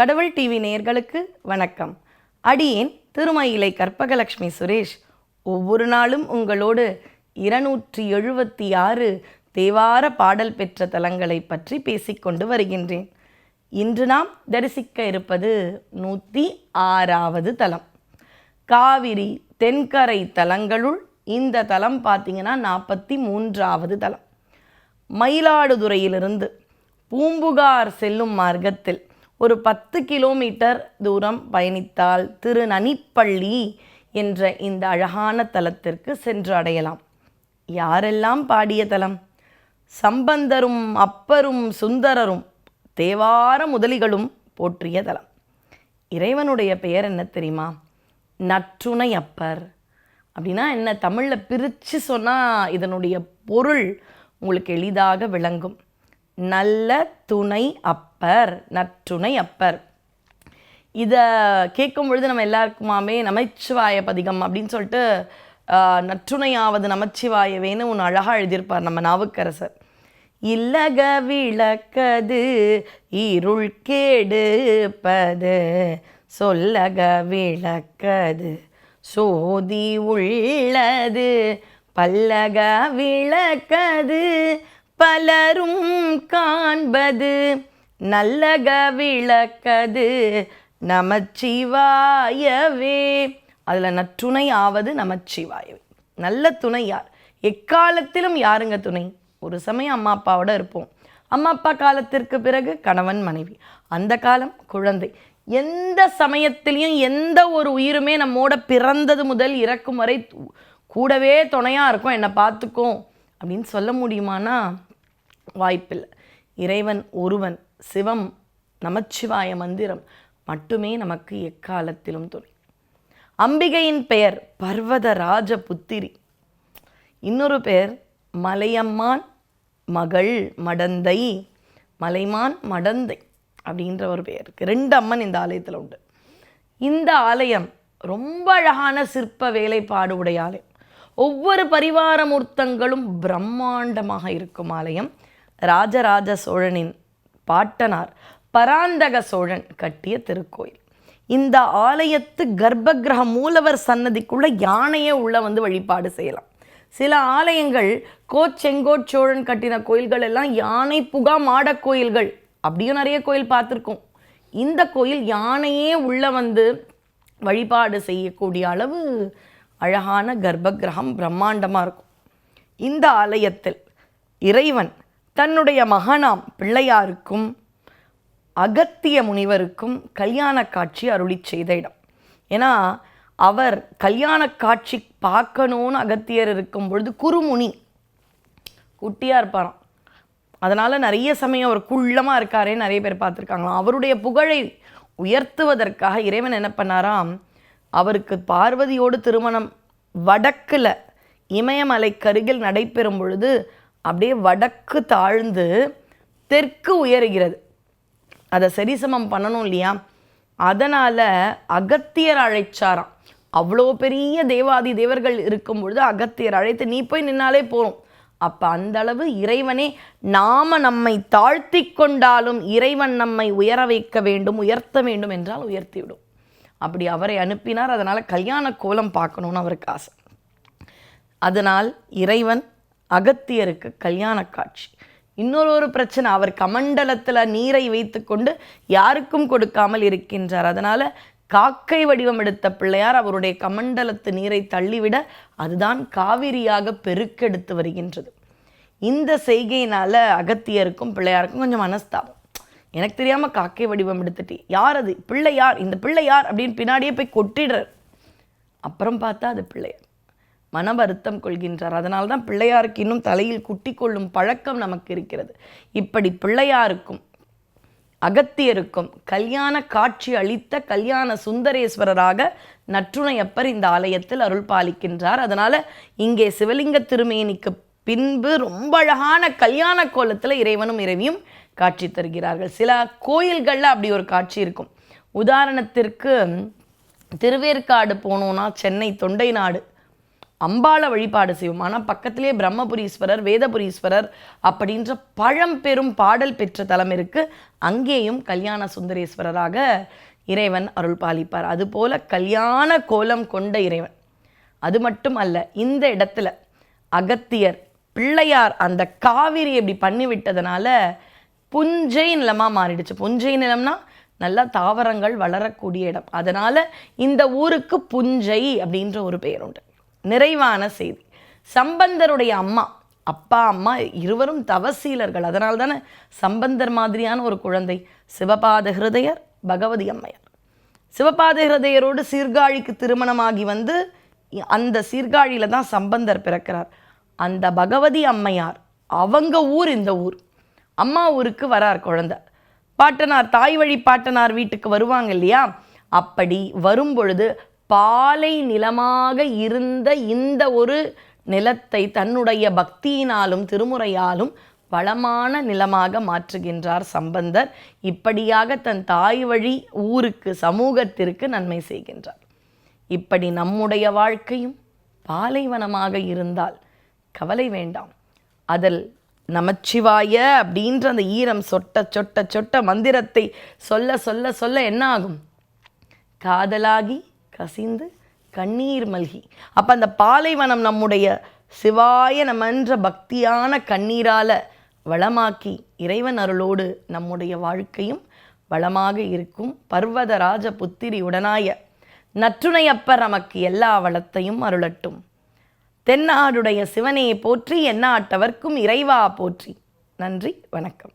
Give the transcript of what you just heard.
கடவுள் டிவி நேயர்களுக்கு வணக்கம். அடியேன் திருமயிலை கற்பகலட்சுமி சுரேஷ். ஒவ்வொரு நாளும் உங்களோடு இருநூற்றி எழுபத்தி ஆறு தேவார பாடல் பெற்ற தலங்களை பற்றி பேசிக்கொண்டு வருகின்றேன். இன்று நாம் தரிசிக்க இருப்பது நூற்றி ஆறாவது தலம். காவிரி தென்கரை தலங்களுள் இந்த தலம் பார்த்தீங்கன்னா நாற்பத்தி மூன்றாவது தலம். மயிலாடுதுறையிலிருந்து பூம்புகார் செல்லும் மார்க்கத்தில் ஒரு பத்து கிலோமீட்டர் தூரம் பயணித்தால் திருநனிப்பள்ளி என்ற இந்த அழகான தலத்திற்கு சென்று அடையலாம். யாரெல்லாம் பாடிய தலம்? சம்பந்தரும் அப்பரும் சுந்தரரும் தேவார முதலிகளும் போற்றிய தலம். இறைவனுடைய பெயர் என்ன தெரியுமா? நற்றுணை அப்பர். அப்படின்னா என்ன? தமிழில் பிரித்து சொன்னால் இதனுடைய பொருள் உங்களுக்கு எளிதாக விளங்கும். நல்ல துணை அப்பர் அப்பர் நற்றுணை அப்பர். இதை கேட்கும் பொழுது நம்ம எல்லாருக்குமாமே நமச்சிவாய பதிகம் அப்படின்னு சொல்லிட்டு நற்றுணையாவது நமச்சிவாயவேன்னு ஒன்று அழகாக எழுதியிருப்பார் நம்ம நாவுக்கரசர். இல்லக விளக்கது இருள் கேடுப்பது சொல்லக விளக்கது சோதி உள்ளது பல்லக விளக்கது பலரும் காண்பது நல்லக விளக்கது நமச்சிவாயவே. அதில் நற்றுணை ஆவது நமச்சிவாயவே. நல்ல துணை யார்? எக்காலத்திலும் யாருங்க துணை? ஒரு சமயம் அம்மா அப்பாவோட இருப்போம். அம்மா அப்பா காலத்திற்கு பிறகு கணவன் மனைவி. அந்த காலம் குழந்தை. எந்த சமயத்திலையும் எந்த ஒரு உயிருமே நம்மோட பிறந்தது முதல் இறக்கும் வரை கூடவே துணையாக இருக்கும். என்னை பார்த்துக்கும் அப்படின்னு சொல்ல முடியுமானா? வாய்ப்பில்லை. இறைவன் ஒருவன் சிவம் நமச்சிவாய மந்திரம் மட்டுமே நமக்கு எக்காலத்திலும் துணை. அம்பிகையின் பெயர் பர்வதராஜ புத்திரி இன்னொரு பெயர் மலையம்மான் மகள் மடந்தை மலைமான் மடந்தை அப்படின்ற ஒரு பெயர் இருக்குது ரெண்டு அம்மன் இந்த ஆலயத்தில் உண்டு. இந்த ஆலயம் ரொம்ப அழகான சிற்ப வேலைப்பாடு உடைய ஆலயம். ஒவ்வொரு பரிவார மூர்த்தங்களும் பிரம்மாண்டமாக இருக்கும் ஆலயம். ராஜராஜ சோழனின் பாட்டனார். பராந்தக சோழன் கட்டிய திருக்கோயில். இந்த ஆலயத்து கர்ப்பகிரக மூலவர் சன்னதிக்குள்ள யானையே உள்ள வந்து வழிபாடு செய்யலாம். சில ஆலயங்கள் கோச்செங்கோட் சோழன் கட்டின கோயில்கள் எல்லாம் யானை புகா மாடக் கோயில்கள் அப்படியும் நிறைய கோயில் பார்த்துருக்கோம். இந்த கோயில் யானையே உள்ள வந்து வழிபாடு செய்யக்கூடிய அளவு அழகான கர்ப்பகிரகம் பிரம்மாண்டமாக இருக்கும். இந்த ஆலயத்தில் இறைவன் தன்னுடைய மகனாம் பிள்ளையாருக்கும் அகத்திய முனிவருக்கும் கல்யாண காட்சி அருளி செய்த இடம். ஏன்னா அவர் கல்யாண காட்சி பார்க்கணும்னு அகத்தியர் இருக்கும் பொழுது குருமுனி குட்டியாக இருப்பாராம். அதனால் நிறைய சமயம் அவர் குள்ளமாக இருக்காரே நிறைய பேர் பார்த்துருக்காங்களாம். அவருடைய புகழை உயர்த்துவதற்காக இறைவன் என்ன பண்ணாராம்? அவருக்கு பார்வதியோடு திருமணம் வடக்கில் இமயமலைக்கருகில் நடைபெறும் பொழுது அப்படியே வடக்கு தாழ்ந்து தெற்கு உயருகிறது. அதை சரிசமம் பண்ணணும் இல்லையா? அதனால் அகத்தியர் அழைச்சாராம். அவ்வளோ பெரிய தேவாதி தேவர்கள் இருக்கும் பொழுது அகத்தியர் அழைத்து நீ போய் நின்னாலே போகும் அப்போ அந்த அளவு இறைவனே நாம நம்மை தாழ்த்தி கொண்டாலும் இறைவன் நம்மை உயர வைக்க வேண்டும் உயர்த்த வேண்டும் என்றால் உயர்த்திவிடும். அப்படி அவரை அனுப்பினார். அதனால் கல்யாண கோலம் பார்க்கணுன்னு அவருக்கு ஆசை. அதனால் இறைவன் அகத்தியருக்கு கல்யாண காட்சி. இன்னொரு ஒரு பிரச்சனை அவர் கமண்டலத்தில் நீரை வைத்துக்கொண்டு யாருக்கும் கொடுக்காமல் இருக்கின்றார். அதனால் காக்கை வடிவம் எடுத்த பிள்ளையார் அவருடைய கமண்டலத்து நீரை தள்ளிவிட அதுதான் காவிரியாக பெருக்கெடுத்து வருகின்றது. இந்த செய்கையினால் அகத்தியருக்கும் பிள்ளையாருக்கும் கொஞ்சம் மனஸ்தாபம். எனக்கு தெரியாமல் காக்கை வடிவம் எடுத்துட்டு யார் அது? பிள்ளையார்? இந்த பிள்ளையார்? அப்படின்னு பின்னாடியே போய் கொட்டிடுறார். அப்புறம் பார்த்தா அது பிள்ளையார். மன வருத்தம் கொள்கின்றார். அதனால் தான் பிள்ளையாருக்கு இன்னும் தலையில் குட்டி கொள்ளும் பழக்கம் நமக்கு இருக்கிறது. இப்படி பிள்ளையாருக்கும் அகத்தியருக்கும் கல்யாண காட்சி அளித்த கல்யாண சுந்தரேஸ்வரராக நற்றுணையப்பர் இந்த ஆலயத்தில் அருள் பாலிக்கின்றார். அதனால் இங்கே சிவலிங்க திருமேனிக்கு பின்பு ரொம்ப அழகான கல்யாண கோலத்தில் இறைவனும் இறைவியும் காட்சி தருகிறார்கள். சில கோயில்களில் அப்படி ஒரு காட்சி இருக்கும். உதாரணத்திற்கு திருவேற்காடு போனோம்னா சென்னை தொண்டை நாடு. அம்பாளை வழிபாடு செய்வோம். ஆனால் பக்கத்திலே பிரம்மபுரீஸ்வரர் வேதபுரீஸ்வரர் அப்படின்ற பழம்பெரும் பாடல் பெற்ற தலம் இருக்கு. அங்கேயும் கல்யாண சுந்தரேஸ்வரராக இறைவன் அருள் பாலிப்பார். அதுபோல கல்யாண கோலம் கொண்ட இறைவன். அது மட்டும் அல்ல இந்த இடத்துல அகத்தியர் பிள்ளையார் அந்த காவிரி இப்படி பண்ணி விட்டதுனால புஞ்சை நிலமாக மாறிடுச்சு. புஞ்சை நிலம்னா நல்லா தாவரங்கள் வளரக்கூடிய இடம். அதனால் இந்த ஊருக்கு புஞ்சை அப்படின்ற ஒரு பெயர் உண்டு. நிறைவான செய்தி. சம்பந்தருடைய அம்மா அப்பா அம்மா இருவரும் தவசீலர்கள். அதனால் தானே சம்பந்தர் மாதிரியான ஒரு குழந்தை சிவபாத ஹிருதயர் பகவதி அம்மையார். சிவபாத ஹிருதயரோடு சீர்காழிக்கு திருமணமாகி வந்து அந்த சீர்காழியில தான் சம்பந்தர் பிறக்கிறார். அந்த பகவதி அம்மையார் அவங்க ஊர் இந்த ஊர். அம்மா ஊருக்கு வரார் குழந்தை. பாட்டனார் தாய் வழி பாட்டனார் வீட்டுக்கு வருவாங்க இல்லையா? அப்படி வரும் பொழுது பாலை நிலமாக இருந்த இந்த ஒரு நிலத்தை தன்னுடைய பக்தியினாலும் திருமுறையாலும் வளமான நிலமாக மாற்றுகின்றார் சம்பந்தர். இப்படியாக தன் தாய் வழி ஊருக்கு சமூகத்திற்கு நன்மை செய்கின்றார். இப்படி நம்முடைய வாழ்க்கையும் பாலைவனமாக இருந்தால் கவலை வேண்டாம். அதில் நமச்சிவாய அப்படின்ற அந்த ஈரம் சொட்ட சொட்ட சொட்ட மந்திரத்தை சொல்ல சொல்ல சொல்ல என்ன ஆகும் காதலாகி கசிந்து கண்ணீர் மல்கி. அப்போ அந்த பாலைவனம் நம்முடைய சிவாய நமன்ற பக்தியான கண்ணீரால வளமாக்கி இறைவன் அருளோடு நம்முடைய வாழ்க்கையும் வளமாக இருக்கும் பர்வதராஜ புத்திரி உடனாய நற்றுணையப்பர் நமக்கு எல்லா வளத்தையும் அருளட்டும். தென்னாடுடைய சிவனையை போற்றி எந்நாட்டவர்க்கும் இறைவா போற்றி. நன்றி வணக்கம்.